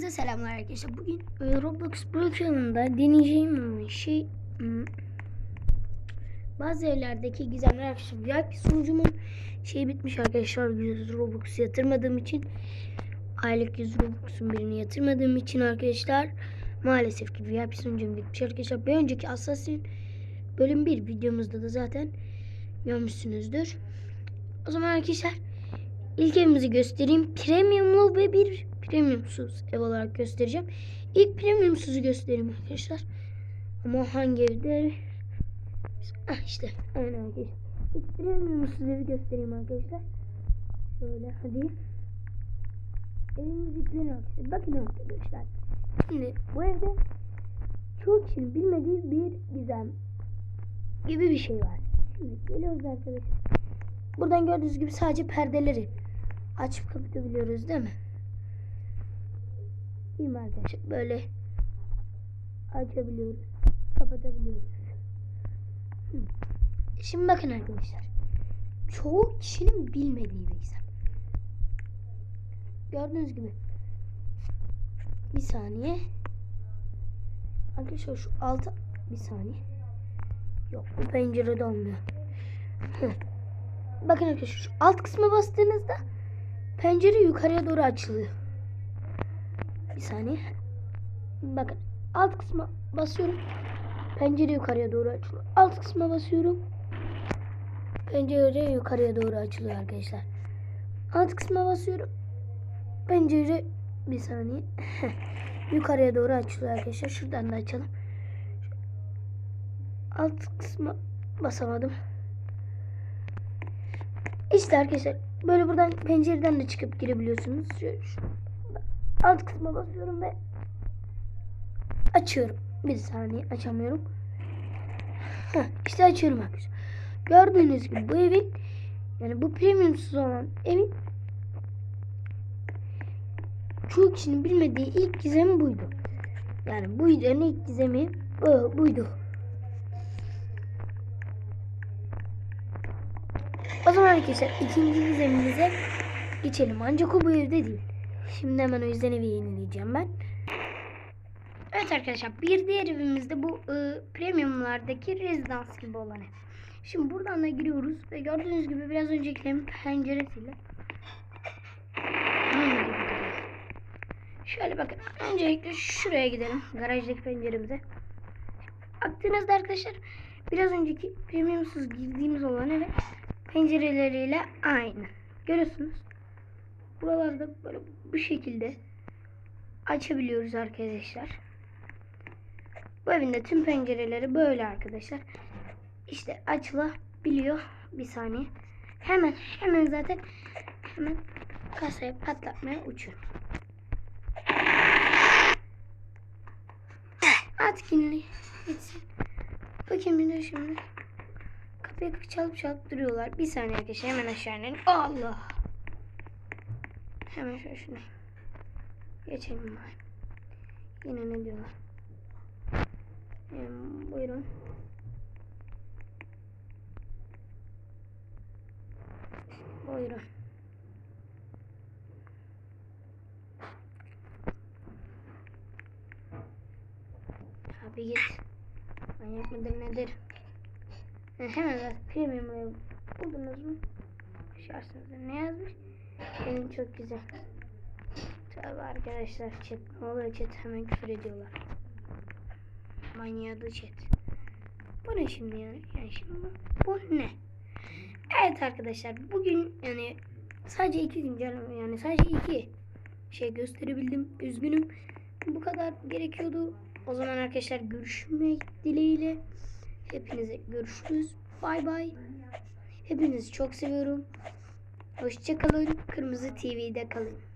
Herkese selamlar arkadaşlar. Bugün e, Roblox Brookhaven'da deneyeceğim şey hmm, bazı yerlerdeki gizemler arkadaşlar. VIP sunucumun şey bitmiş arkadaşlar. 100 Robux yatırmadığım için aylık 100 Robux'un birini yatırmadığım için arkadaşlar maalesef ki VIP sunucum bitmiş arkadaşlar. Bir önceki Assassin bölüm 1 videomuzda da zaten görmüşsünüzdür. O zaman arkadaşlar İlk evimizi göstereyim. Premiumlu ve bir premiumsuz ev olarak göstereceğim. İlk premiumsuzu göstereyim arkadaşlar. Ama hangi evde? Ah işte aynen arkadaşlar. İlk premiumsuz evi göstereyim arkadaşlar. Şöyle hadi. Evimiz yükleniyor arkadaşlar. Bakın arkadaşlar. Şimdi bu evde çoğu kişinin bilmediği bir gizem gibi bir şey var. Şimdi geliyoruz arkadaşlar. Buradan gördüğünüz gibi sadece perdeleri açıp kapatabiliyoruz değil mi? Mi arkadaşlar? Böyle açabiliyoruz. Kapatabiliyoruz. Şimdi bakın arkadaşlar. Çoğu kişinin bilmediği bir gizem. Gördüğünüz gibi. Bir saniye. Arkadaşlar şu altı bir saniye. Yok bu pencerede olmuyor. Bakın arkadaşlar şu alt kısma bastığınızda pencere yukarıya doğru açılıyor. Bir saniye. Bakın alt kısma basıyorum. Pencere yukarıya doğru açılıyor. Alt kısma basıyorum. Pencere yukarıya doğru açılıyor arkadaşlar. Alt kısma basıyorum. Pencere bir saniye. yukarıya doğru açılıyor arkadaşlar. Şuradan da açalım. Alt kısma basamadım. İşte arkadaşlar böyle buradan pencereden de çıkıp girebiliyorsunuz. Şöyle alt kısma basıyorum ve açıyorum. Bir saniye açamıyorum. Heh, işte açıyorum arkadaşlar. Gördüğünüz gibi bu evin yani bu premiumsuz olan evin çoğu kişinin bilmediği ilk gizemi buydu. Yani bu videonun ilk gizemi bu, buydu. O zaman arkadaşlar ikinci gizemimize geçelim. Ancak o bu evde değil. Şimdi hemen o yüzden evi yenileyeceğim ben. Evet arkadaşlar bir diğer evimizde bu e, premiumlardaki rezidans gibi olan ev. Şimdi buradan da giriyoruz ve gördüğünüz gibi biraz öncekilerin penceresiyle. Şöyle bakın öncelikle şuraya gidelim garajdaki penceremize. Baktığınızda arkadaşlar biraz önceki premiumsuz girdiğimiz olan eve pencereleriyle aynı. Görüyorsunuz. Buralarda böyle bu şekilde açabiliyoruz arkadaşlar. Bu evin de tüm pencereleri böyle arkadaşlar. İşte açılabiliyor. Bir saniye. Hemen hemen zaten hemen kasaya patlatmaya uçuyor. Artık inli. Gitsin. Bakayım bir de şimdi. Kapıyı çalıp çalıp duruyorlar. Bir saniye arkadaşlar hemen aşağı inelim. Allah. Hemen şöyle şunu. Geçelim bari. Yine ne diyorlar? Ee, buyurun. Buyurun. Abi git. Manyak mıdır nedir? Hemen zaten premium ev buldunuz mu? Şarsınızda ne yazmış? Benim çok güzel. Tabi arkadaşlar chat ne oluyor chat hemen küfür ediyorlar. Manyağı chat. Bu ne şimdi yani? Yani şimdi bu ne? Evet arkadaşlar bugün yani sadece iki güncelleme yani sadece iki şey gösterebildim. Üzgünüm. Bu kadar gerekiyordu. O zaman arkadaşlar görüşmek dileğiyle. Hepinize görüşürüz. Bay bay. Hepinizi çok seviyorum. Hoşçakalın. Kırmızı TV'de kalın.